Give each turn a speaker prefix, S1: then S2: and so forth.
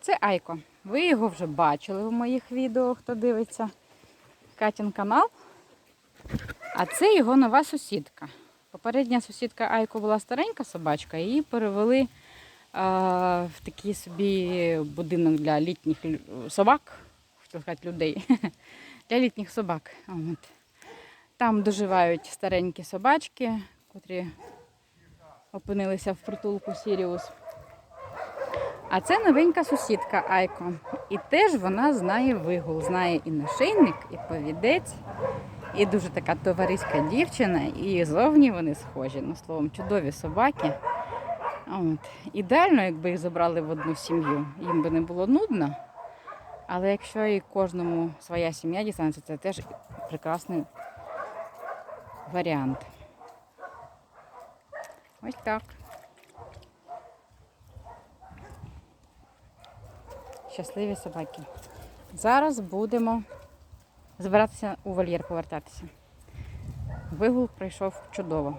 S1: Це Айко. Ви його вже бачили в моїх відео, хто дивиться Катін канал. А це його нова сусідка. Попередня сусідка Айко була старенька собачка, її перевели а, в такий собі будинок для літніх собак, хотів сказати людей, для літніх собак. От. Там доживають старенькі собачки, котрі опинилися в притулку Сіріус. А це новенька сусідка Айко. І теж вона знає вигул, знає і нашийник, і повідець, і дуже така товариська дівчина, і зовні вони схожі. Ну, словом, чудові собаки. От. Ідеально, якби їх забрали в одну сім'ю, їм би не було нудно. Але якщо і кожному своя сім'я дістанеться, це теж прекрасний варіант. Ось так. Щасливі собаки. Зараз будемо збиратися у вольєр повертатися. Вигул пройшов чудово.